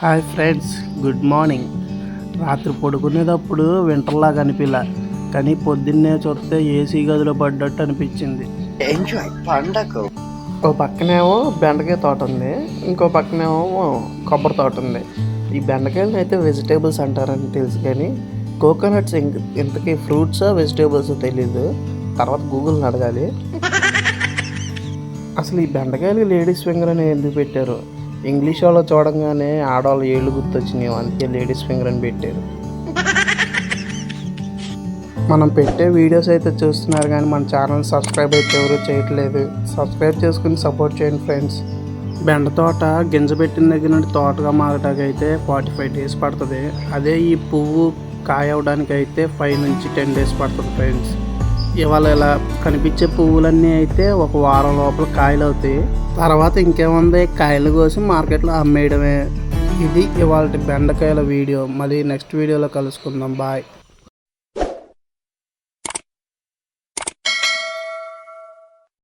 Hi friends good morning. రాత్రి పడుకునేటప్పుడు వింటర్లా కనిపిలా కానీ పొద్దున్నే చూస్తే ఏసీ గదిలో పడ్డట్టు అనిపించింది. ఎంజాయ్ పండగ. ఓ పక్కనేమో బెండకాయ తోట ఉంది ఇంకో పక్కనేమో కొబ్బరి తోట ఉంది. ఈ బెండకాయలు అయితే వెజిటేబుల్స్ అంటారని తెలుసు కానీ కోకోనట్స్ ఇంక ఇంతకీ ఫ్రూట్సా వెజిటేబుల్స్ తెలీదు. తర్వాత గూగుల్ని అడగాలి. అసలు ఈ బెండకాయలు లేడీస్ ఫింగర్ అని ఎందుకు పెట్టారు? ఇంగ్లీష్ వాళ్ళు చూడంగానే ఆడవాళ్ళు ఏళ్ళు గుర్తొచ్చినాయి. అందుకే లేడీస్ ఫింగర్ అని పెట్టారు. మనం పెట్టే వీడియోస్ అయితే చూస్తున్నారు కానీ మన ఛానల్ సబ్స్క్రైబ్ అయితే ఎవరు చేయట్లేదు. సబ్స్క్రైబ్ చేసుకుని సపోర్ట్ చేయండి ఫ్రెండ్స్. బెండ తోట గింజ పెట్టిన దగ్గర నుండి తోటగా మారటానికి అయితే ఫార్టీ ఫైవ్ డేస్ పడుతుంది. అదే ఈ పువ్వు కాయ అవడానికి అయితే ఫైవ్ నుంచి టెన్ డేస్ పడుతుంది ఫ్రెండ్స్. ఇవాళ ఇలా కనిపించే పువ్వులన్నీ అయితే ఒక వారం లోపల కాయలు అవుతాయి. తర్వాత ఇంకేముంది? కాయలు కోసి మార్కెట్లో అమ్మేయడమే. ఇది ఇవాళ బెండకాయల వీడియో. మళ్ళీ నెక్స్ట్ వీడియోలో కలుసుకుందాం. బాయ్.